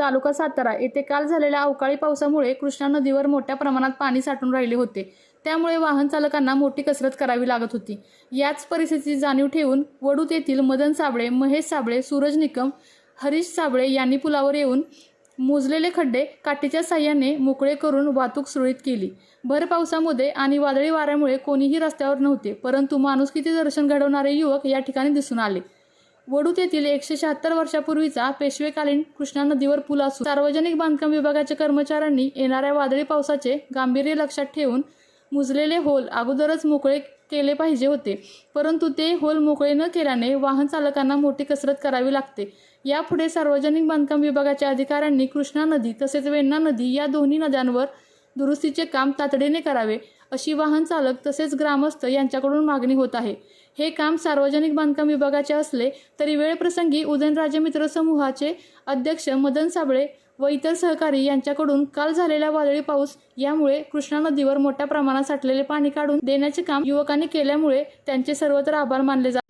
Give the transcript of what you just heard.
तालुका सातारा येथे काल झालेल्या अवकाळी पावसामुळे कृष्णा नदीवर मोठ्या प्रमाणात पाणी साठून राहिले होते. त्यामुळे वाहन चालकांना मोठी कसरत करावी लागत होती. याच परिस्थितीची जाणीव ठेवून वडूत येथील मदन साबळे महेश साबळे सूरज निकम हरीश साबळे यांनी पुलावर येऊन मोजलेले खड्डे काठीच्या साह्याने मोकळे करून वाहतूक सुरळीत केली. भर पावसामध्ये आणि वादळी वाऱ्यामुळे कोणीही रस्त्यावर नव्हते परंतु माणुसकीचे दर्शन घडवणारे युवक या ठिकाणी दिसून आले. वडूत येथील एकशे शहात्तर वर्षापूर्वीचा पेशवेकालीन कृष्णा नदीवर पूल असून सार्वजनिक बांधकाम विभागाच्या कर्मचाऱ्यांनी येणाऱ्या वादळी पावसाचे गांभीर्य लक्षात ठेवून मुजलेले होल अगोदरच मोकळे केले पाहिजे होते. परंतु ते होल मोकळे न केल्याने वाहन चालकांना मोठी कसरत करावी लागते. यापुढे सार्वजनिक बांधकाम विभागाच्या अधिकाऱ्यांनी कृष्णा नदी तसेच वेण्णा नदी या दोन्ही नद्यांवर दुरुस्तीचे काम तातडीने करावे. अशी वाहन चालक तसेच ग्रामस्थ यांच्याकडून मागणी होत आहे. हे काम सार्वजनिक बांधकाम विभागाचे असले तरी वेळप्रसंगी उदयनराजे मित्र समूहाचे अध्यक्ष मदन साबळे व इतर सहकारी यांच्याकडून काल झालेला वादळी पाऊस यामुळे कृष्णा नदीवर मोठ्या प्रमाणात साठलेले पाणी काढून देण्याचे काम युवकांनी केल्यामुळे त्यांचे सर्वत्र आभार मानले जात